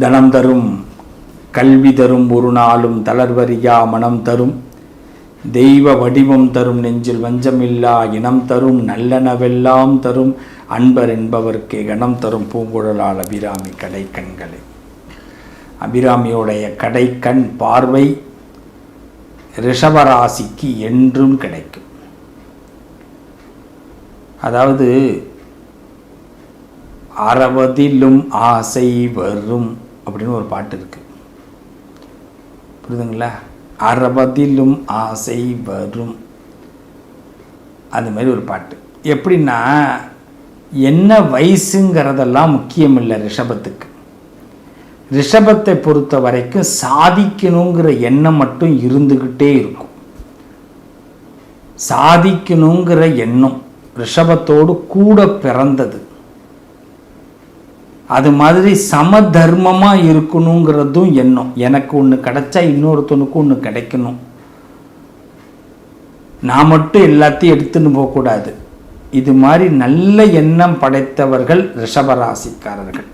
தனம் தரும் கல்வி தரும் ஒரு நாளும் தளர்வறியா மனம் தரும். தெய்வ வடிவம் தரும் நெஞ்சில் வஞ்சமில்லா இனம் தரும் நல்லனவெல்லாம் தரும். அன்பர் என்பவர்க்கே கணம் தரும் பூங்குழலால் அபிராமி கடைக்கண்களை. அபிராமியோடைய கடைக்கண் பார்வை ரிஷபராசிக்கு என்றும் கிடைக்கும். அதாவது அறவதிலும் ஆசை வரும். அப்படின்னு ஒரு பாட்டு இருக்கு. புரியுதுங்களா? அறபதிலும் ஆசை வரும். அந்த மாதிரி ஒரு பாட்டு. எப்படின்னா என்ன வயசுங்கிறதெல்லாம் முக்கியம் இல்லை ரிஷபத்துக்கு. ரிஷபத்தை பொறுத்த வரைக்கும் சாதிக்கணுங்கிற எண்ணம் மட்டும் இருந்துக்கிட்டே இருக்கும். சாதிக்கணுங்கிற எண்ணம் ரிஷபத்தோடு கூட பிறந்தது. அது மாதிரி சம தர்மமாக இருக்கணுங்கிறதும் எண்ணம். எனக்கு ஒன்று கிடைச்சா இன்னொருத்தனுக்கு ஒன்று கிடைக்கணும். நான் மட்டும் எல்லாத்தையும் எடுத்துன்னு போகக்கூடாது. இது மாதிரி நல்ல எண்ணம் படைத்தவர்கள் ரிஷபராசிக்காரர்கள்.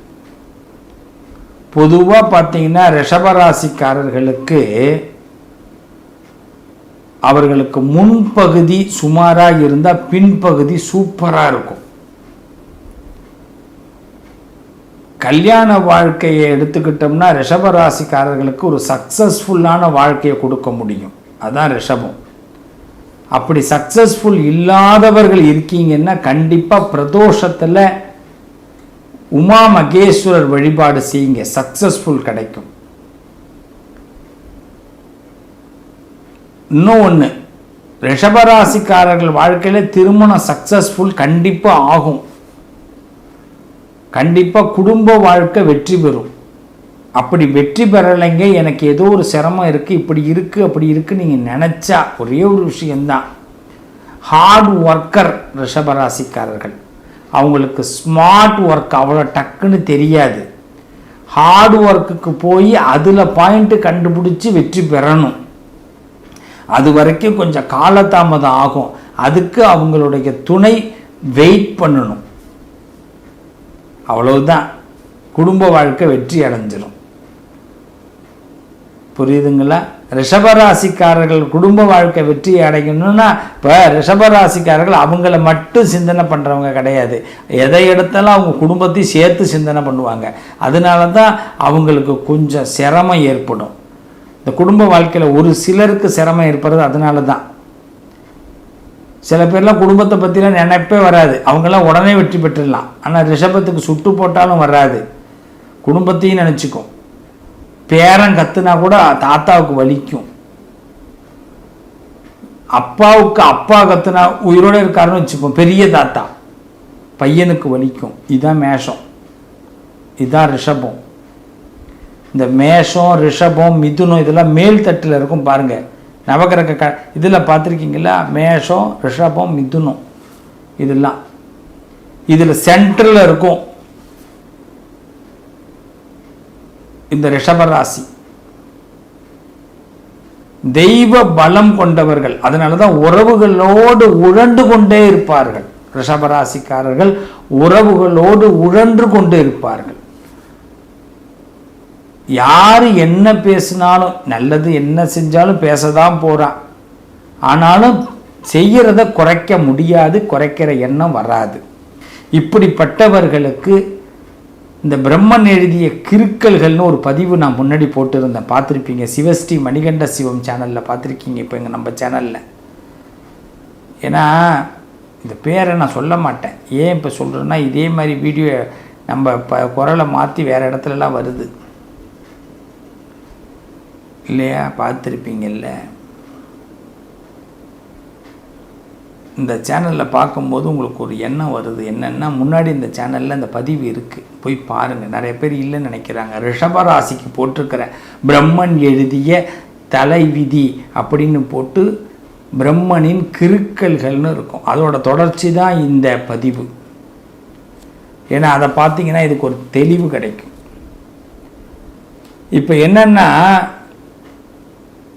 பொதுவாக பார்த்தீங்கன்னா ரிஷபராசிக்காரர்களுக்கு அவர்களுக்கு முன்பகுதி சுமாராக இருந்தால் பின்பகுதி சூப்பராக இருக்கும். கல்யாண வாழ்க்கையை எடுத்துக்கிட்டோம்னா ரிஷபராசிக்காரர்களுக்கு ஒரு சக்ஸஸ்ஃபுல்லான வாழ்க்கையை கொடுக்க முடியும். அதான் ரிஷபம். அப்படி சக்ஸஸ்ஃபுல் இல்லாதவர்கள் இருக்கீங்கன்னா கண்டிப்பாக பிரதோஷத்தில் உமா மகேஸ்வரர் வழிபாடு செய்யுங்க. சக்ஸஸ்ஃபுல் கிடைக்கும். இன்னும் ஒன்று ரிஷபராசிக்காரர்கள் வாழ்க்கையில் திருமணம் சக்ஸஸ்ஃபுல் கண்டிப்பாக ஆகும். கண்டிப்பாக குடும்ப வாழ்க்கை வெற்றி பெறும். அப்படி வெற்றி பெறலைங்க எனக்கு ஏதோ ஒரு சிரமம் இருக்குது இப்படி இருக்குது அப்படி இருக்குது நீங்கள் நினச்சா ஒரே ஒரு விஷயந்தான் ஹார்ட் ஒர்க்கர் ரிஷபராசிக்காரர்கள். அவங்களுக்கு ஸ்மார்ட் ஒர்க் அவ்வளோ டக்குன்னு தெரியாது. ஹார்ட் ஒர்க்குக்கு போய் அதில் பாயிண்ட்டு கண்டுபிடிச்சி வெற்றி பெறணும். அது வரைக்கும் கொஞ்சம் காலதாமதம் ஆகும். அதுக்கு அவங்களுடைய துணை வெயிட் பண்ணணும். அவ்வளவுதான். குடும்ப வாழ்க்கை வெற்றி அடைஞ்சிடும் புரியுதுங்களா? ரிஷபராசிக்காரர்கள் குடும்ப வாழ்க்கை வெற்றி அடைக்கணும்னா இப்போ ரிஷபராசிக்காரர்கள் அவங்கள மட்டும் சிந்தனை பண்ணுறவங்க கிடையாது. எதை எடுத்தாலும் அவங்க குடும்பத்தையும் சேர்த்து சிந்தனை பண்ணுவாங்க. அதனால தான் அவங்களுக்கு கொஞ்சம் சிரமம் ஏற்படும். இந்த குடும்ப வாழ்க்கையில் ஒரு சிலருக்கு சிரமம் ஏற்படுறது அதனால தான் சில பேர்லாம் குடும்பத்தை பற்றிலாம் நினைப்பே வராது. அவங்கெல்லாம் உடனே வெற்றி பெற்றுடலாம். ஆனால் ரிஷபத்துக்கு சுட்டு போட்டாலும் வராது. குடும்பத்தையும் நினச்சிக்கும். பேரன் கத்துனா கூட தாத்தாவுக்கு வலிக்கும். அப்பாவுக்கு அப்பா கத்துனா உயிரோடு இருக்காருன்னு வச்சுப்போம். பெரிய தாத்தா. பையனுக்கு வலிக்கும். இதுதான் மேஷம். இதுதான் ரிஷபம். இந்த மேஷம் ரிஷபம் மிதுனம் இதெல்லாம் மேல் தட்டில் இருக்கும் பாருங்கள் நவகிரக க இதில் பார்த்துருக்கீங்களா? மேஷம் ரிஷபம் மிதுனம். இதெல்லாம். இதில் சென்ட்ரில் இருக்கும். இந்த ரிஷபராசி தெய்வ பலம் கொண்டவர்கள். அதனால தான் உறவுகளோடு உழண்டு கொண்டே இருப்பார்கள். ரிஷபராசிக்காரர்கள் உறவுகளோடு உழன்று கொண்டு இருப்பார்கள். யார் என்ன பேசினாலும் நல்லது என்ன செஞ்சாலும் பேச தான் போகிறான் ஆனாலும் செய்கிறத குறைக்க முடியாது குறைக்கிற எண்ணம் வராது. இப்படிப்பட்டவர்களுக்கு இந்த பிரம்மன் எழுதிய கிருக்கல்கள்னு ஒரு பதிவு நான் முன்னாடி போட்டிருந்தேன். பார்த்துருப்பீங்க. சிவஸ்ரீ மணிகண்ட சிவம் சேனலில் பார்த்துருக்கீங்க இப்போ எங்கள் நம்ம சேனலில். ஏன்னா இந்த பேரை நான் சொல்ல மாட்டேன். ஏன் இப்போ சொல்கிறேன்னா இதே மாதிரி வீடியோ நம்ம இப்போ குரலை மாற்றி வேறு இடத்துலலாம் வருது. இல்லையா? பார்த்துருப்பீங்கல்ல. இந்த சேனலில் பார்க்கும்போது உங்களுக்கு ஒரு எண்ணம் வருது. என்னென்னா முன்னாடி இந்த சேனலில் இந்த பதிவு இருக்குது போய் பாருங்கள் நிறைய பேர் இல்லைன்னு நினைக்கிறாங்க. ரிஷபராசிக்கு போட்டிருக்கிற பிரம்மன் எழுதிய தலைவிதி அப்படின்னு போட்டு பிரம்மனின் கிருக்கல்கள்னு இருக்கும். அதோட தொடர்ச்சி தான் இந்த பதிவு. ஏன்னா அதை பார்த்தீங்கன்னா இதுக்கு ஒரு தெளிவு கிடைக்கும். இப்போ என்னென்னா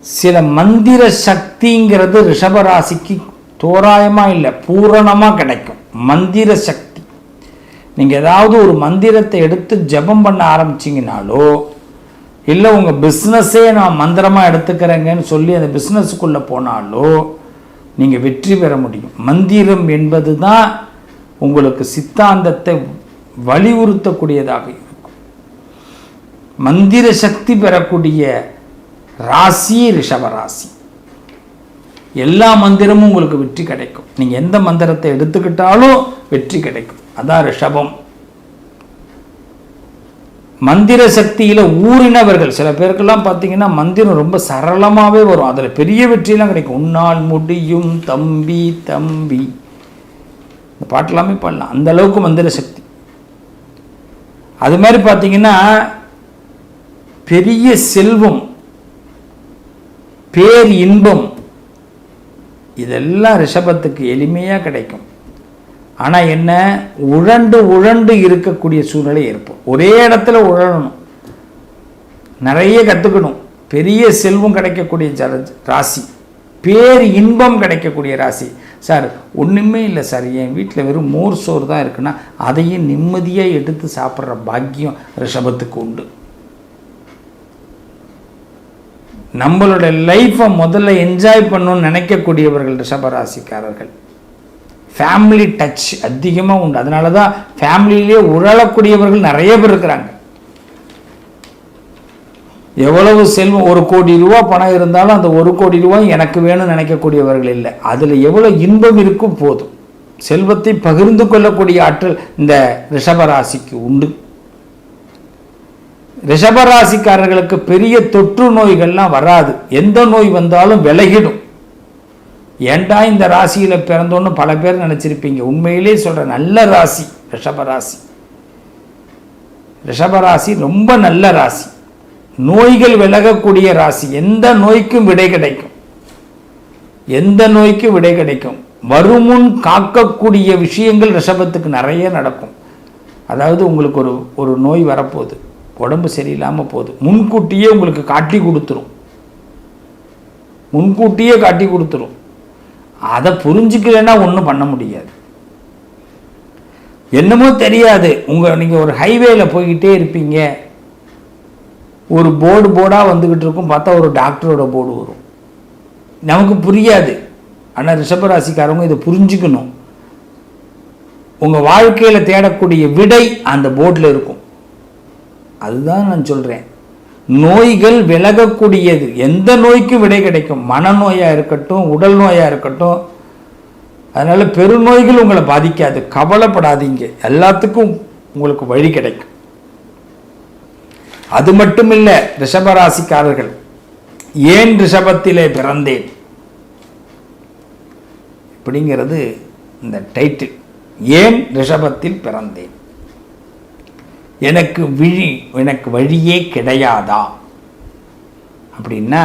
சில மந்திர சக்திங்கிறது ரிஷபராசிக்கு தோராயமாக இல்லை பூரணமாக கிடைக்கும். மந்திர சக்தி. நீங்கள் ஏதாவது ஒரு மந்திரத்தை எடுத்து ஜெபம் பண்ண ஆரம்பிச்சிங்கனாலோ இல்லை உங்கள் பிஸ்னஸே நான் மந்திரமாக எடுத்துக்கிறேங்கன்னு சொல்லி அந்த பிஸ்னஸுக்குள்ளே போனாலோ நீங்கள் வெற்றி பெற முடியும். மந்திரம் என்பது தான் உங்களுக்கு சித்தாந்தத்தை வலியுறுத்தக்கூடியதாக இருக்கும். மந்திர சக்தி பெறக்கூடிய ராசி ரிஷபராசி எல்லா மந்திரமும் உங்களுக்கு வெற்றி கிடைக்கும். நீங்கள் எந்த மந்திரத்தை எடுத்துக்கிட்டாலும் வெற்றி கிடைக்கும். அதான் ரிஷபம். மந்திர சக்தியில் ஊறினவர்கள் சில பேருக்கெல்லாம் பார்த்தீங்கன்னா மந்திரம் ரொம்ப சரளமாகவே வரும். அதில் பெரிய வெற்றியெல்லாம் கிடைக்கும். உன்னால் முடியும் தம்பி தம்பி. இந்த பாட்டெல்லாமே பாடலாம். அந்த அளவுக்கு மந்திர சக்தி. அது மாதிரி பார்த்தீங்கன்னா பெரிய செல்வம். பேர் இன்பம். இதெல்லாம் ரிஷபத்துக்கு எளிமையாக கிடைக்கும். ஆனால் என்ன? உழண்டு உழண்டு இருக்கக்கூடிய சூழ்நிலை ஏற்படும். ஒரே இடத்துல உழணும் நிறைய கற்றுக்கணும் பெரிய செல்வம் கிடைக்கக்கூடிய ஜர ராசி. பேர் இன்பம் கிடைக்கக்கூடிய ராசி. சார் ஒன்றுமே இல்லை சார். என் வீட்டில் வெறும் மோர் சோறு தான் இருக்குன்னா அதையும் நிம்மதியாக எடுத்து சாப்பிட்ற பாக்கியம் ரிஷபத்துக்கு உண்டு. நம்மளோட லைஃப்பை முதல்ல என்ஜாய் பண்ணணும்னு நினைக்கக்கூடியவர்கள் ரிஷபராசிக்காரர்கள். ஃபேமிலி டச் அதிகமாக உண்டு. அதனால தான் ஃபேமிலியிலே உழலக்கூடியவர்கள் நிறைய பேர் இருக்கிறாங்க. எவ்வளவு செல்வம் ஒரு கோடி ரூபா பணம் இருந்தாலும் அந்த ஒரு கோடி ரூபாய் எனக்கு வேணும்னு நினைக்கக்கூடியவர்கள் இல்லை. அதில் எவ்வளோ இன்பம் இருக்கும் போதும். செல்வத்தை பகிர்ந்து கொள்ளக்கூடிய ஆற்றல் இந்த ரிஷபராசிக்கு உண்டு. ரிஷபராசிக்காரர்களுக்கு பெரிய தொற்று நோய்கள்லாம் வராது. எந்த நோய் வந்தாலும் விலகிடும். ஏண்டா இந்த ராசியில் பிறந்தோன்னு பல பேர் நினச்சிருப்பீங்க. உண்மையிலே சொல்கிற நல்ல ராசி ரிஷபராசி. ரிஷபராசி ரொம்ப நல்ல ராசி. நோய்கள் விலகக்கூடிய ராசி. எந்த நோய்க்கும் விடை கிடைக்கும். எந்த நோய்க்கும் விடை கிடைக்கும். வருமுன் காக்கக்கூடிய விஷயங்கள் ரிஷபத்துக்கு நிறைய நடக்கும். அதாவது உங்களுக்கு ஒரு ஒரு நோய் வரப்போகுது. உடம்பு சரியில்லாமல் போகுது. முன்கூட்டியே உங்களுக்கு காட்டி கொடுத்துரும். முன்கூட்டியே காட்டி கொடுத்துரும். அதை புரிஞ்சுக்கலன்னா ஒன்றும் பண்ண முடியாது. என்னமோ தெரியாது. உங்கள் நீங்கள் ஒரு ஹைவேல போய்கிட்டே இருப்பீங்க. ஒரு போர்டு போர்டாக வந்துக்கிட்டு இருக்கும். பார்த்தா ஒரு டாக்டரோட போர்டு வரும். நமக்கு புரியாது. ஆனால் ரிஷபராசிக்காரவங்க இதை புரிஞ்சுக்கணும். உங்கள் வாழ்க்கையில் தேடக்கூடிய விடை அந்த போர்டில் இருக்கும். அதுதான் நான் சொல்கிறேன் நோய்கள் விலகக்கூடியது. எந்த நோய்க்கும் விடை கிடைக்கும்? மனநோயாக இருக்கட்டும் உடல் நோயாக இருக்கட்டும். அதனால் பெருநோய்கள் உங்களை பாதிக்காது. கவலைப்படாதீங்க. எல்லாத்துக்கும் உங்களுக்கு வழி கிடைக்கும். அது மட்டும் இல்லை ரிஷபராசிக்காரர்கள் ஏன் ரிஷபத்திலே பிறந்தேன்? இப்படிங்கிறது இந்த டைட்டில் ஏன் ரிஷபத்தில் பிறந்தேன்? எனக்கு விழி எனக்கு வழியே கிடையாதா? அப்படின்னா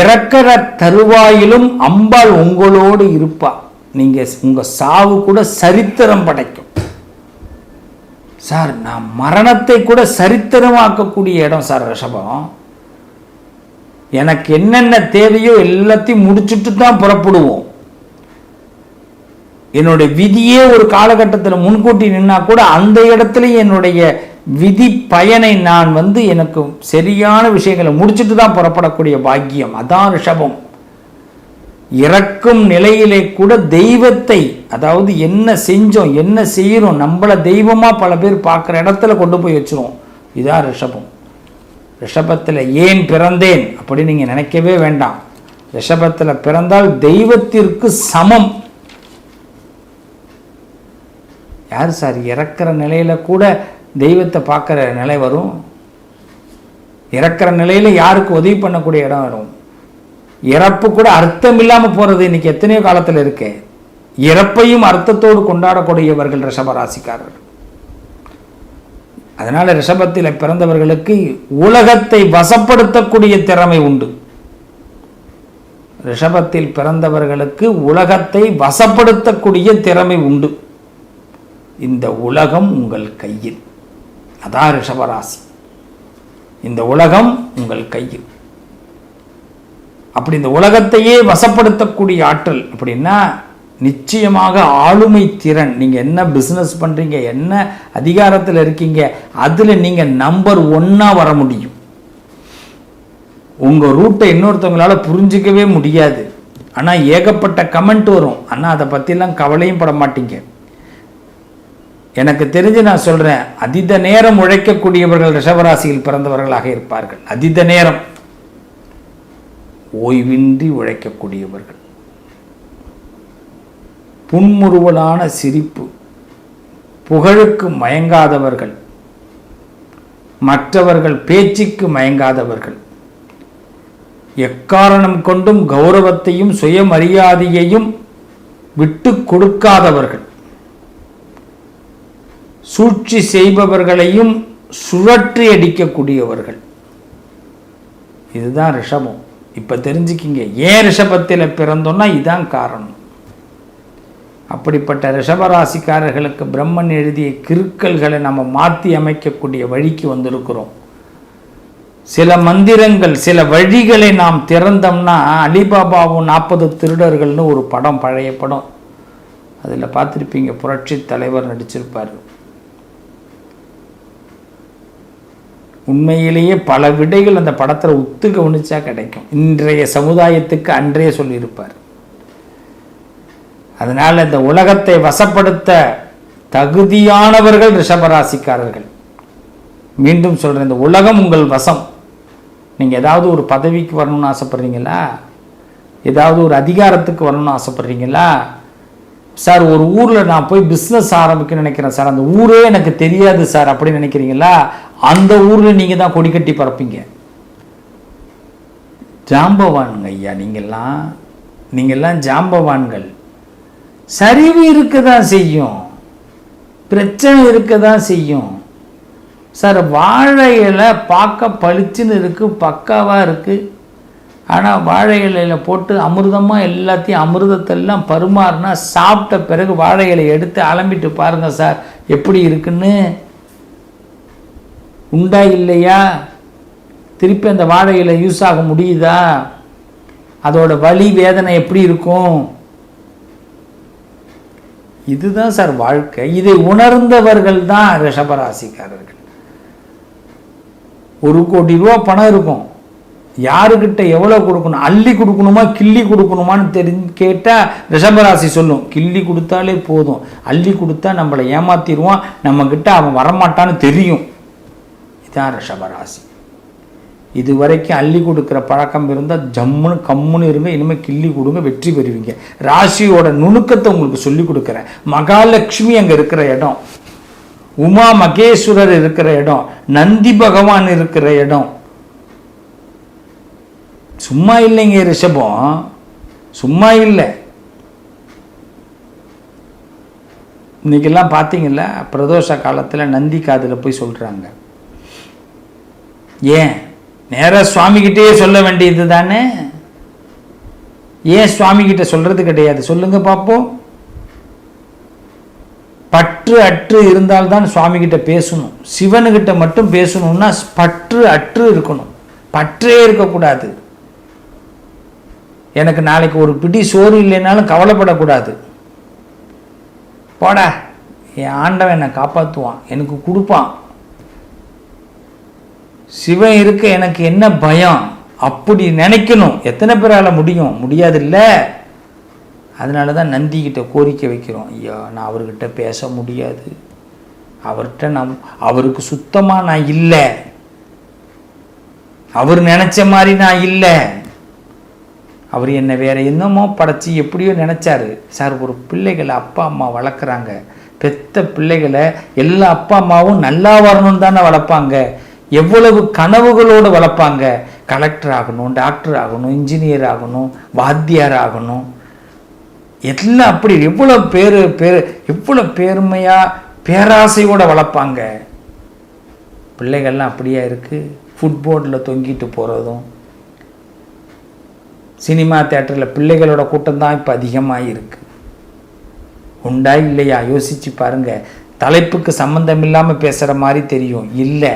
இறக்கிற தருவாயிலும் அம்பாள் உங்களோடு இருப்பா. நீங்கள் உங்கள் சாவு கூட சரித்திரம் படைக்கும். சார் நான் மரணத்தை கூட சரித்திரமாக்கக்கூடிய இடம் சார் ரிஷபம். எனக்கு என்னென்ன தேவையோ எல்லாத்தையும் முடிச்சுட்டு தான் புறப்படுவோம். என்னுடைய விதியே ஒரு காலகட்டத்தில் முன்கூட்டி நின்னா கூட அந்த இடத்துல என்னுடைய விதி பயனை நான் வந்து எனக்கு சரியான விஷயங்களை முடிச்சுட்டு தான் புறப்படக்கூடிய பாக்கியம். அதான் ரிஷபம். இறக்கும் நிலையிலே கூட தெய்வத்தை அதாவது என்ன செஞ்சோம் என்ன செய்கிறோம் நம்மளை தெய்வமாக பல பேர் பார்க்குற இடத்துல கொண்டு போய் வச்சிருவோம். இதான் ரிஷபம். ரிஷபத்தில் ஏன் பிறந்தேன் அப்படி நீங்கள் நினைக்கவே வேண்டாம். ரிஷபத்தில் பிறந்தால் தெய்வத்திற்கு சமம். யார் சார்? இறக்குற நிலையில் கூட தெய்வத்தை பார்க்குற நிலை வரும். இறக்குற நிலையில் யாருக்கு உதவி பண்ணக்கூடிய இடம் வரும்? இறப்பு கூட அர்த்தம் இல்லாமல் போகிறது இன்னைக்கு எத்தனையோ காலத்தில் இருக்கு. இறப்பையும் அர்த்தத்தோடு கொண்டாடக்கூடியவர்கள் ரிஷபராசிக்காரர்கள். அதனால் ரிஷபத்தில் பிறந்தவர்களுக்கு உலகத்தை வசப்படுத்தக்கூடிய திறமை உண்டு. ரிஷபத்தில் பிறந்தவர்களுக்கு உலகத்தை வசப்படுத்தக்கூடிய திறமை உண்டு. இந்த உலகம் உங்கள் கையில். அதான் ரிஷபராசி. இந்த உலகம் உங்கள் கையில். அப்படி இந்த உலகத்தையே வசப்படுத்தக்கூடிய ஆற்றல் அப்படின்னா நிச்சயமாக ஆளுமை திறன். நீங்கள் என்ன பிஸ்னஸ் பண்ணுறீங்க என்ன அதிகாரத்தில் இருக்கீங்க அதில் நீங்கள் நம்பர் ஒன்னாக வர முடியும். உங்கள் ரூட்டை இன்னொருத்தவங்களால் புரிஞ்சிக்கவே முடியாது. ஆனால் ஏகப்பட்ட கமெண்ட் வரும். ஆனால் அதை பற்றிலாம் கவலையும் பட மாட்டீங்க. எனக்கு தெரிஞ்சு நான் சொல்கிறேன் அதித நேரம் உழைக்கக்கூடியவர்கள் ரிஷபராசியில் பிறந்தவர்களாக இருப்பார்கள். அதித நேரம். ஓய்வின்றி உழைக்கக்கூடியவர்கள். புன்முறுவலான சிரிப்பு. புகழுக்கு மயங்காதவர்கள். மற்றவர்கள் பேச்சுக்கு மயங்காதவர்கள். எக்காரணம் கொண்டும் கௌரவத்தையும் சுயமரியாதையையும் விட்டு கொடுக்காதவர்கள். சூழ்ச்சி செய்பவர்களையும் சுழற்றி அடிக்கக்கூடியவர்கள். இதுதான் ரிஷபம். இப்போ தெரிஞ்சுக்கிங்க ஏன் ரிஷபத்தில் பிறந்தோன்னா இதுதான் காரணம். அப்படிப்பட்ட ரிஷபராசிக்காரர்களுக்கு பிரம்மன் எழுதிய கிருக்கல்களை நம்ம மாற்றி அமைக்கக்கூடிய வழிக்கு வந்திருக்கிறோம். சில மந்திரங்கள் சில வழிகளை நாம் திறந்தோம்னா அலிபாபாவும் நாற்பது திருடர்கள்னு ஒரு படம் பழைய படம். அதில் பார்த்துருப்பீங்க புரட்சி தலைவர் நடிச்சிருப்பார். உண்மையிலேயே பல விடைகள் அந்த படத்தில் ஒத்து கவனிச்சா கிடைக்கும். இன்றைய சமுதாயத்துக்கு அன்றே சொல்லியிருப்பார். அதனால் இந்த உலகத்தை வசப்படுத்த தகுதியானவர்கள் ரிஷபராசிக்காரர்கள். மீண்டும் சொல்கிறேன் இந்த உலகம் உங்கள் வசம். நீங்கள் ஏதாவது ஒரு பதவிக்கு வரணும்னு ஆசைப்பட்றீங்களா? ஏதாவது ஒரு அதிகாரத்துக்கு வரணும்னு ஆசைப்பட்றீங்களா? சார் ஒரு ஊரில் நான் போய் பிஸ்னஸ் ஆரம்பிக்க நினைக்கிறேன் சார். அந்த ஊரே எனக்கு தெரியாது சார் அப்படின்னு நினைக்கிறீங்களா? அந்த ஊரில் நீங்கள் தான் கொடி கட்டி பறப்பீங்க. ஜாம்பவானுங்க ஐயா நீங்கள்லாம் நீங்கள்லாம் ஜாம்பவான்கள். சரிவு இருக்க தான் செய்யும். பிரச்சனை இருக்க தான் செய்யும். சார் வாழை இலை பார்க்க பளிச்சுன்னு இருக்குது பக்காவாக இருக்குது ஆனால் வாழை இலையில் போட்டு அமிர்தமாக எல்லாத்தையும் அமிர்தத்தெல்லாம் பருமாறுனா சாப்பிட்ட பிறகு வாழை இலையை எடுத்து அலம்பிட்டு பாருங்கள் சார் எப்படி இருக்குன்னு. உண்டா இல்லையா? திருப்பி அந்த வாழை இலை யூஸ் ஆக முடியுதா? அதோட வலி வேதனை எப்படி இருக்கும்? இதுதான் சார் வாழ்க்கை. இதை உணர்ந்தவர்கள் தான் ரிஷபராசிக்காரர்கள். ஒரு கோடி ரூபா பணம் இருக்கும். யாருக்கிட்ட எவ்வளோ கொடுக்கணும்? அள்ளி கொடுக்கணுமா கிள்ளி கொடுக்கணுமான்னு தெரிஞ்சு கேட்டால் ரிஷபராசி சொல்லும். கிள்ளி கொடுத்தாலே போதும். அள்ளி கொடுத்தா நம்மளை ஏமாத்திடுவான். நம்மக்கிட்ட அவன் வரமாட்டான்னு தெரியும். இதான் ரிஷபராசி இது வரைக்கும் அள்ளி கொடுக்குற பழக்கம் இருந்தால் ஜம்முன்னு கம்முன்னு இருங்க இனிமேல் கிள்ளி கொடுங்க வெற்றி பெறுவீங்க. ராசியோட நுணுக்கத்தை உங்களுக்கு சொல்லி கொடுக்குறேன். மகாலட்சுமி அங்கே இருக்கிற இடம் உமா மகேஸ்வரர் இருக்கிற இடம் நந்தி பகவான் இருக்கிற இடம். சும்மா இல்லைங்க ரிஷபம். சும்மா இல்லை. இன்னைக்கெல்லாம் பார்த்தீங்கல்ல பிரதோஷ காலத்தில் நந்தி காதில் போய் சொல்கிறாங்க ஏன்? நேராக சுவாமிகிட்டே சொல்ல வேண்டியது தானே? ஏன் சுவாமிகிட்ட சொல்கிறது கிடையாது? சொல்லுங்க பார்ப்போம் பற்று அற்று இருந்தால்தான் சுவாமிகிட்ட பேசணும். சிவனுக்கிட்ட மட்டும் பேசணும்னா பற்று அற்று இருக்கணும். பற்றே இருக்கக்கூடாது. எனக்கு நாளைக்கு ஒரு பிடி சோறு இல்லைனாலும் கவலைப்படக்கூடாது. போடா. என் ஆண்டவன் என்னை காப்பாற்றுவான் எனக்கு கொடுப்பான். சிவன் இருக்க எனக்கு என்ன பயம்? அப்படி நினைக்கணும். எத்தனை பேரால் முடியும்? முடியாது இல்லை அதனால தான் நந்திக்கிட்ட கோரிக்கை வைக்கிறோம். ஐயா நான் அவர்கிட்ட பேச முடியாது. அவர்கிட்ட நம் அவருக்கு சுத்தமாக நான் இல்லை. அவர் நினச்ச மாதிரி நான் இல்லை. அவர் என்னை வேற என்னமோ படைச்சி எப்படியோ நினச்சாரு. சார் ஒரு பிள்ளைகளை அப்பா அம்மா வளர்க்குறாங்க. பெத்த பிள்ளைகளை எல்லா அப்பா அம்மாவும் நல்லா வரணும்னு தானே வளர்ப்பாங்க. எவ்வளவு கனவுகளோடு வளர்ப்பாங்க? கலெக்டர் ஆகணும் டாக்டர் ஆகணும் இன்ஜினியர் ஆகணும் வாத்தியார் ஆகணும். எல்லாம் அப்படி எவ்வளோ பேர் பேர் எவ்வளோ பெருமையாக பேராசையோடு வளர்ப்பாங்க. பிள்ளைகள்லாம் அப்படியே இருக்குது ஃபுட்போர்டில் தொங்கிட்டு போகிறதும் சினிமா தேட்டரில் பிள்ளைகளோட கூட்டம் தான் இப்போ அதிகமாக இருக்குது உண்டா இல்லையா? யோசித்து பாருங்கள் தலைப்புக்கு சம்மந்தம் இல்லாமல் பேசுகிற மாதிரி தெரியும். இல்லை.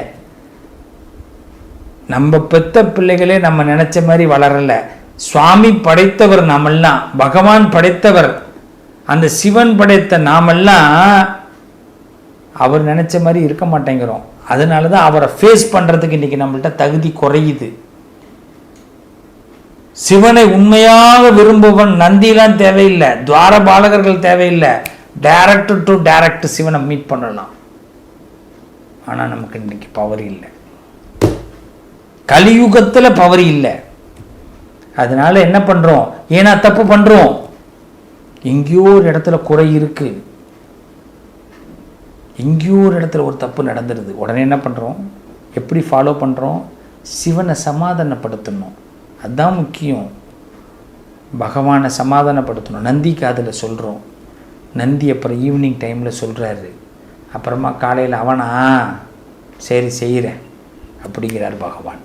நம்ம பெத்த பிள்ளைகளே நம்ம நினச்ச மாதிரி வளரலை. சுவாமி படைத்தவர் நாமெல்லாம் பகவான் படைத்தவர். அந்த சிவன் படைத்த நாமெல்லாம் அவர் நினைச்ச மாதிரி இருக்க மாட்டேங்கிறோம். அதனால தான் அவரை ஃபேஸ் பண்ணுறதுக்கு இன்றைக்கி நம்மள்ட்ட தகுதி குறையுது. சிவனை உண்மையாக விரும்புவன் நந்திலாம் தேவையில்லை. துவார பாலகர்கள் தேவையில்லை. டைரக்ட் டு டைரக்ட் சிவனை மீட் பண்ணலாம். ஆனால் நமக்கு இன்றைக்கி பவர் இல்லை. கலியுகத்தில் பவர் இல்லை. அதனால என்ன பண்ணுறோம் ஏன்னா தப்பு பண்ணுறோம் எங்கேயோ ஒரு இடத்துல குறை இருக்கு. எங்கேயோ ஒரு இடத்துல ஒரு தப்பு நடந்துருது. உடனே என்ன பண்ணுறோம் எப்படி ஃபாலோ பண்ணுறோம் சிவனை சமாதானப்படுத்தணும். அதுதான் முக்கியம். பகவானை சமாதானப்படுத்தணும். நந்தி காதில் சொல்கிறோம் நந்தி அப்புறம் ஈவினிங் டைமில் சொல்கிறாரு அப்புறமா காலையில் அவனா சரி செய்கிறேன் அப்படிங்கிறார் பகவான்.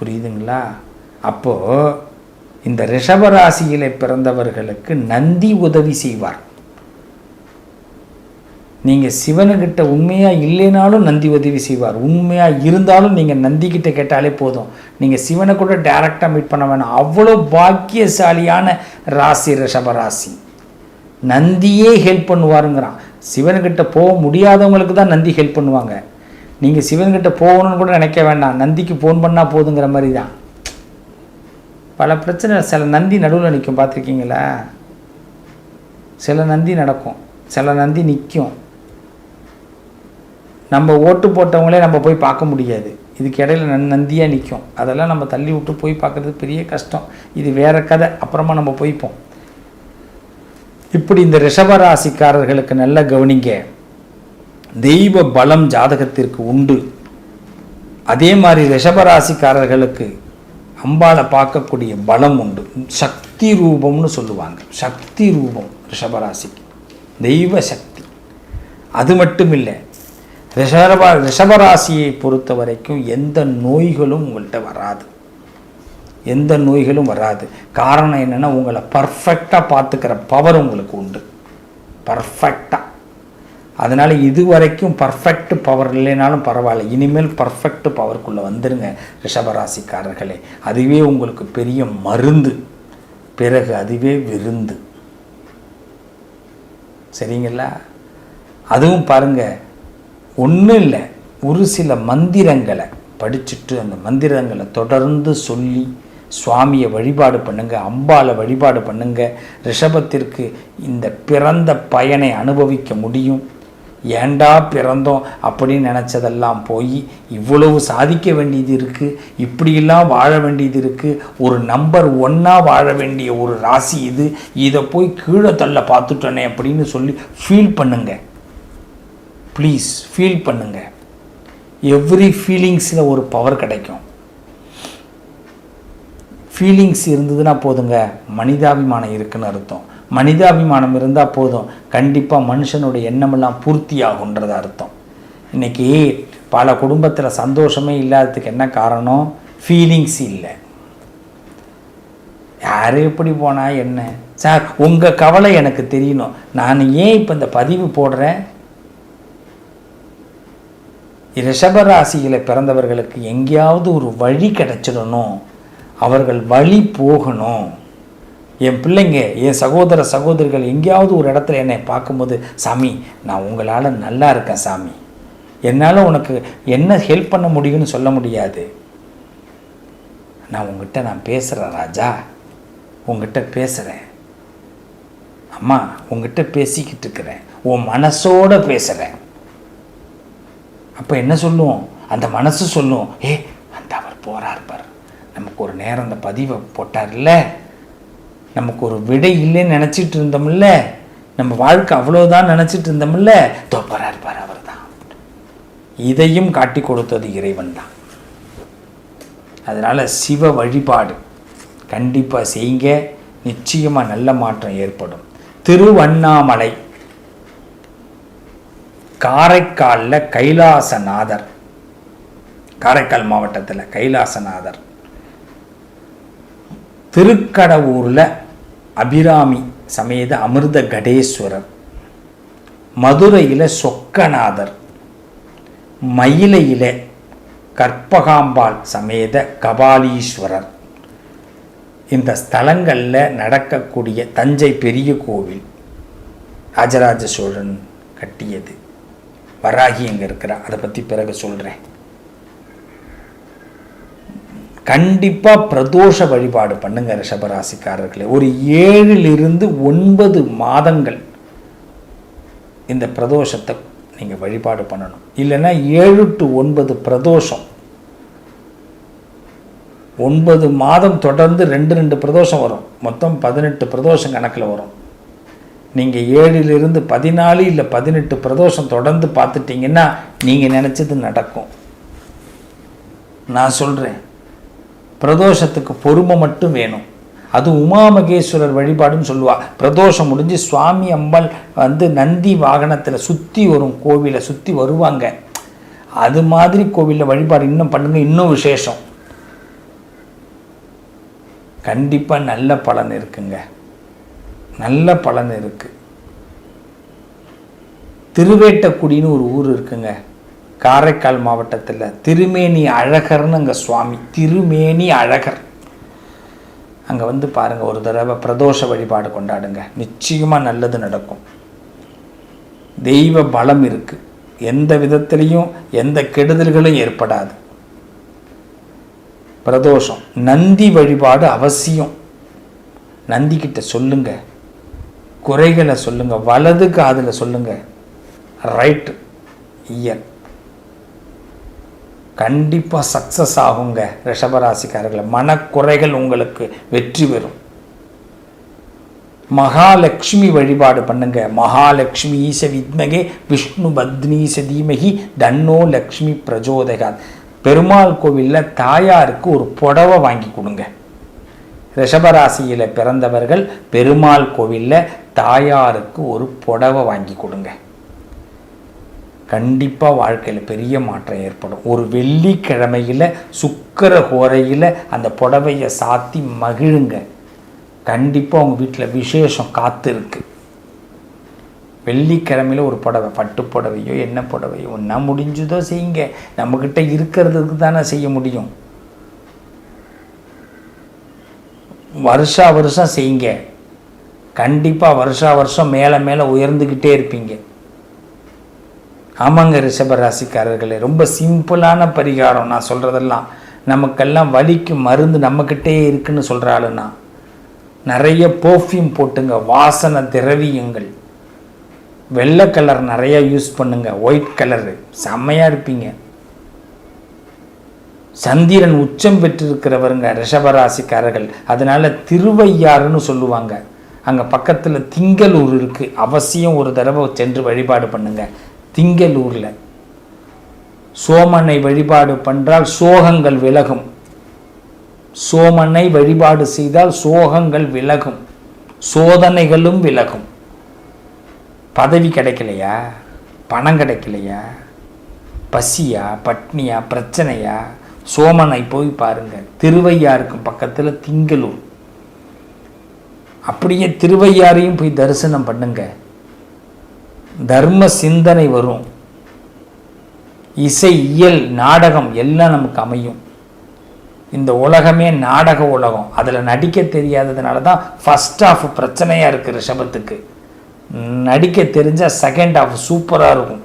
புரியுதுங்களா? அப்போது இந்த ரிஷபராசியில் பிறந்தவர்களுக்கு நந்தி உதவி செய்வார். நீங்கள் சிவனுக்கிட்ட உண்மையாக இல்லைனாலும் நந்தி உதவி செய்வார். உண்மையாக இருந்தாலும் நீங்கள் நந்திக்கிட்ட கேட்டாலே போதும். நீங்கள் சிவனை கூட டைரெக்டாக மீட் பண்ண வேணாம். அவ்வளோ பாக்கியசாலியான ராசி ரிஷபராசி. நந்தியே ஹெல்ப் பண்ணுவாருங்கிறான். சிவனுக்கிட்ட போக முடியாதவங்களுக்கு தான் நந்தி ஹெல்ப் பண்ணுவாங்க. நீங்கள் சிவன்கிட்ட போகணும்னு கூட நினைக்க வேண்டாம். நந்திக்கு ஃபோன் பண்ணால் போதுங்கிற மாதிரி தான் பல பிரச்சனை சில நந்தி நடுவில் நிற்கும் பார்த்துருக்கீங்களா? சில நந்தி நடக்கும். சில நந்தி நிற்கும் நம்ம ஓட்டு போட்டவங்களே நம்ம போய் பார்க்க முடியாது. இதுக்கு இடையில நன் நந்தியாக நிற்கும் அதெல்லாம் நம்ம தள்ளி விட்டு போய் பார்க்குறது பெரிய கஷ்டம். இது வேற கதை. அப்புறமா நம்ம போய்ப்போம். இப்படி இந்த ரிஷபராசிக்காரர்களுக்கு நல்ல கவனிங்க. தெய்வ பலம் ஜாதகத்திற்கு உண்டு. அதே மாதிரி ரிஷபராசிக்காரர்களுக்கு அம்பாளை பார்க்கக்கூடிய பலம் உண்டு. சக்தி ரூபம்னு சொல்லுவாங்க. சக்தி ரூபம் ரிஷபராசிக்கு. தெய்வ சக்தி. அது மட்டும் இல்லை ரிஷப ரிஷபராசியை பொறுத்த வரைக்கும் எந்த நோய்களும் உங்கள்கிட்ட வராது. எந்த நோய்களும் வராது. காரணம் என்னென்னா உங்களை பர்ஃபெக்டாக பார்த்துக்கிற பவர் உங்களுக்கு உண்டு. பர்ஃபெக்டாக அதனால் இது வரைக்கும் பர்ஃபெக்ட் பவர் இல்லைனாலும் பரவாயில்ல. இனிமேல் பர்ஃபெக்ட் பவருக்குள்ளே வந்துடுங்க ரிஷபராசிக்காரர்களே. அதுவே உங்களுக்கு பெரிய மருந்து. பிறகு அதுவே விருந்து. சரிங்களா? அதுவும் பாருங்கள் ஒன்றும் இல்லை. ஒரு சில மந்திரங்களை படிச்சுட்டு அந்த மந்திரங்களை தொடர்ந்து சொல்லி சுவாமியை வழிபாடு பண்ணுங்க அம்பாளை வழிபாடு பண்ணுங்க ரிஷபத்திற்கு இந்த பிறந்த பயனை அனுபவிக்க முடியும். ஏண்டா பிறந்தோம் அப்படின்னு நினச்சதெல்லாம் போய் இவ்வளவு சாதிக்க வேண்டியது இருக்குது இப்படியெல்லாம் வாழ வேண்டியது இருக்குது ஒரு நம்பர் ஒன்னாக வாழ வேண்டிய ஒரு ராசி இது இதை போய் கீழே தள்ள பார்த்துட்டோனே அப்படின்னு சொல்லி ஃபீல் பண்ணுங்க. ப்ளீஸ் ஃபீல் பண்ணுங்க. எவ்ரி ஃபீலிங்ஸில் ஒரு பவர் கிடைக்கும். ஃபீலிங்ஸ் இருந்ததுன்னா போதுங்க மனிதாபிமானம் இருக்குன்னு அர்த்தம். மனிதாபிமானம் இருந்தால் போதும். கண்டிப்பாக மனுஷனுடைய எண்ணமெல்லாம் பூர்த்தியாகுன்றது அர்த்தம். இன்றைக்கி பல குடும்பத்தில் சந்தோஷமே இல்லாததுக்கு என்ன காரணம்? ஃபீலிங்ஸ் இல்லை. யார் எப்படி போனால் என்ன? சார் உங்கள் கவலை எனக்கு தெரியணும். நான் ஏன் இப்போ இந்த பதிவு போடுறேன்? ரிஷபராசிகளை பிறந்தவர்களுக்கு எங்கேயாவது ஒரு வழி கிடச்சிடணும். அவர்கள் வழி போகணும். என் பிள்ளைங்க என் சகோதர சகோதரிகள் எங்கேயாவது ஒரு இடத்துல என்னை பார்க்கும்போது சாமி நான் உங்களால் நல்லா இருக்கேன் சாமி. என்னால் உனக்கு என்ன ஹெல்ப் பண்ண முடியும்னு சொல்ல முடியாது. நான் உங்ககிட்ட நான் பேசுகிறேன் ராஜா. உங்ககிட்ட பேசுகிறேன் அம்மா உங்ககிட்ட பேசிக்கிட்டு இருக்கிறேன். உன் மனசோட பேசுகிறேன் அப்போ என்ன சொல்லுவோம்? அந்த மனசு சொல்லும் ஏ அந்த அவர் போகிறார் பார். நமக்கு ஒரு நேரம் அந்த பதிவை போட்டார்ல. நமக்கு ஒரு விடை இல்லைன்னு நினச்சிட்டு இருந்தோம்ல. நம்ம வாழ்க்கை அவ்வளோதான் நினச்சிட்டு இருந்தோம்ல. தோப்பரார் பார் அவர் தான் இதையும் காட்டி கொடுத்தது இறைவன் தான் அதனால் சிவ வழிபாடு கண்டிப்பாக செய்யுங்க நிச்சயமாக நல்ல மாற்றம் ஏற்படும். திருவண்ணாமலை காரைக்காலில் கைலாசநாதர் காரைக்கால் மாவட்டத்தில் கைலாசநாதர். திருக்கடவூரில் அபிராமி சமேத அமிர்த கடேஸ்வரர். மதுரையில் சொக்கநாதர். மயிலையில் கற்பகாம்பாள் சமேத கபாலீஸ்வரர். இந்த ஸ்தலங்களில் நடக்கக்கூடிய தஞ்சை பெரிய கோவில் ராஜராஜ சோழன் கட்டியது. வராகி அங்கே இருக்கிறா அதை பற்றி பிறகு சொல்கிறேன் கண்டிப்பாக பிரதோஷ வழிபாடு பண்ணுங்க ரிஷபராசிக்காரர்களே. ஒரு ஏழிலிருந்து ஒன்பது மாதங்கள் இந்த பிரதோஷத்தை நீங்கள் வழிபாடு பண்ணணும். இல்லைன்னா ஏழு டு ஒன்பது பிரதோஷம். ஒன்பது மாதம் தொடர்ந்து ரெண்டு ரெண்டு பிரதோஷம் வரும். மொத்தம் பதினெட்டு பிரதோஷம் கணக்கில் வரும். நீங்கள் ஏழிலிருந்து பதினாலு இல்லை பதினெட்டு பிரதோஷம் தொடர்ந்து பார்த்துட்டிங்கன்னா நீங்கள் நினச்சது நடக்கும். நான் சொல்கிறேன் பிரதோஷத்துக்கு பொறுமை மட்டும் வேணும். அது உமாமகேஸ்வரர் வழிபாடுன்னு சொல்லுவா. பிரதோஷம் முடிஞ்சு சுவாமி அம்பாள் வந்து நந்தி வாகனத்தில் சுற்றி வரும் கோவிலை சுற்றி வருவாங்க. அது மாதிரி கோவிலில் வழிபாடு இன்னும் பண்ணுங்க இன்னும் விசேஷம். கண்டிப்பாக நல்ல பலன் இருக்குங்க. நல்ல பலன் இருக்குது திருவேட்டக்குடின்னு ஒரு ஊர் இருக்குங்க. காரைக்கால் மாவட்டத்தில் திருமேனி அழகர்னு அங்கே சுவாமி திருமேனி அழகர். அங்கே வந்து பாருங்கள் ஒரு தடவை பிரதோஷ வழிபாடு கொண்டாடுங்க. நிச்சயமாக நல்லது நடக்கும். தெய்வ பலம் இருக்குது எந்த விதத்திலையும் எந்த கெடுதல்களும் ஏற்படாது. பிரதோஷம். நந்தி வழிபாடு அவசியம். நந்திக்கிட்ட சொல்லுங்க. குறைகளை சொல்லுங்கள் வலது காதில் சொல்லுங்கள் ரைட்டு. இயர் கண்டிப்பாக சக்ஸஸ் ஆகுங்க ரிஷபராசிக்காரர்களை. மனக்குறைகள் உங்களுக்கு வெற்றி பெறும். மகாலட்சுமி வழிபாடு பண்ணுங்க. மகாலட்சுமி ஈச வித்மகே விஷ்ணு பத்னீச தீமகி தன்னோ லக்ஷ்மி பிரஜோதகாத் பெருமாள் கோவிலில் தாயாருக்கு ஒரு புடவை வாங்கி கொடுங்க. ரிஷபராசியில் பிறந்தவர்கள் பெருமாள் கோவிலில் தாயாருக்கு ஒரு புடவை வாங்கி கொடுங்க. கண்டிப்பாக வாழ்க்கையில் பெரிய மாற்றம் ஏற்படும். ஒரு வெள்ளிக்கிழமையில் சுக்கர கோரையில் அந்த புடவையை சாத்தி மகிழுங்க. கண்டிப்பாக உங்கள் வீட்டில் விசேஷம் காத்து இருக்குது வெள்ளிக்கிழமையில் ஒரு புடவை பட்டு புடவையோ என்ன புடவையோ ஒன்றா முடிஞ்சதோ செய்யுங்க. நம்மக்கிட்ட இருக்கிறதுக்கு தானே செய்ய முடியும். வருஷா வருஷம் செய்யுங்க. கண்டிப்பாக வருஷா வருஷம் மேலே மேலே உயர்ந்துக்கிட்டே இருப்பீங்க. ஆமாங்க ரிஷபராசிக்காரர்களே ரொம்ப சிம்பிளான பரிகாரம் நான் சொல்கிறதெல்லாம் நமக்கெல்லாம் வலிக்கு மருந்து நம்மக்கிட்டே இருக்குன்னு சொல்கிறாளுன்னா நிறைய பர்ஃப்யூம் போட்டுங்க வாசனை திரவியங்கள். வெள்ளை கலர் நிறையா யூஸ் பண்ணுங்க ஒயிட் கலரு செம்மையாக இருப்பீங்க. சந்திரன் உச்சம் பெற்றிருக்கிறவருங்க ரிஷபராசிக்காரர்கள் அதனால் திருவையாறுன்னு சொல்லுவாங்க. அங்கே பக்கத்தில் திங்களூர் இருக்குது அவசியம் ஒரு தடவை சென்று வழிபாடு பண்ணுங்கள் திங்களூரில். சோமனை வழிபாடு பண்ணால் சோகங்கள் விலகும். சோமனை வழிபாடு செய்தால் சோகங்கள் விலகும். சோதனைகளும் விலகும். பதவி கிடைக்கலையா? பணம் கிடைக்கலையா? பசியா? பட்னியா? பிரச்சனையா? சோமனை போய் பாருங்கள் திருவையாருக்கும் பக்கத்தில் திங்களூர். அப்படியே திருவையாரையும் போய் தரிசனம் பண்ணுங்கள் தர்ம சிந்தனை வரும். இசை இயல் நாடகம் எல்லாம் நமக்கு அமையும். இந்த உலகமே நாடக உலகம். அதில் நடிக்க தெரியாததுனால தான் ஃபஸ்ட் ஆஃப் பிரச்சனையாக இருக்குது ரிஷபத்துக்கு நடிக்க தெரிஞ்சால் செகண்ட் ஆஃப் சூப்பராக இருக்கும்.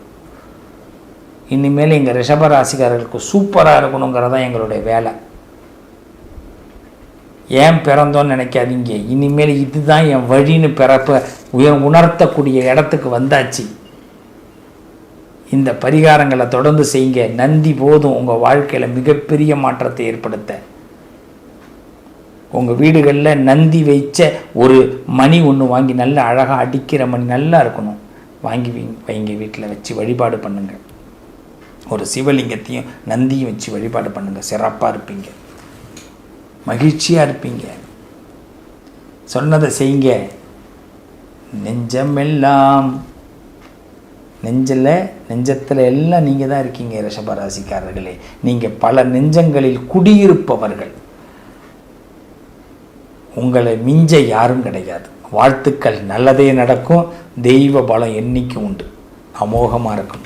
இனிமேல் எங்கள் ரிஷபராசிக்காரர்களுக்கு சூப்பராக இருக்கணுங்கிறதான் எங்களுடைய வேலை. ஏன் பிறந்தோன்னு நினைக்காதீங்க. இனிமேல் இதுதான் என் வழின்னு பிறப்ப உயர் உணர்த்தக்கூடிய இடத்துக்கு வந்தாச்சு. இந்த பரிகாரங்களை தொடர்ந்து செய்யுங்க. நந்தி போதும். உங்கள் வாழ்க்கையில் மிகப்பெரிய மாற்றத்தை ஏற்படுத்த. உங்கள் வீடுகளில் நந்தி வைச்ச ஒரு மணி ஒன்று வாங்கி நல்லா அழகாக அடிக்கிற மணி நல்லா இருக்கணும். வாங்கி வைங்க வைங்க வீட்டில் வச்சு வழிபாடு பண்ணுங்கள் ஒரு சிவலிங்கத்தையும் நந்தியும் வச்சு வழிபாடு பண்ணுங்கள் சிறப்பாக இருப்பீங்க. மகிழ்ச்சியாக இருப்பீங்க. சொன்னதை செய்யுங்க. நெஞ்சமெல்லாம் நெஞ்சில் நெஞ்சத்தில் எல்லாம் நீங்கள் தான் இருக்கீங்க ரிஷபராசிக்காரர்களே நீங்கள் பல நெஞ்சங்களில் குடியிருப்பவர்கள். உங்களை மிஞ்ச யாரும் கிடையாது. வாழ்த்துக்கள். நல்லதே நடக்கும். தெய்வ பலம் என்றைக்கும் உண்டு. அமோகமாக இருக்கும்.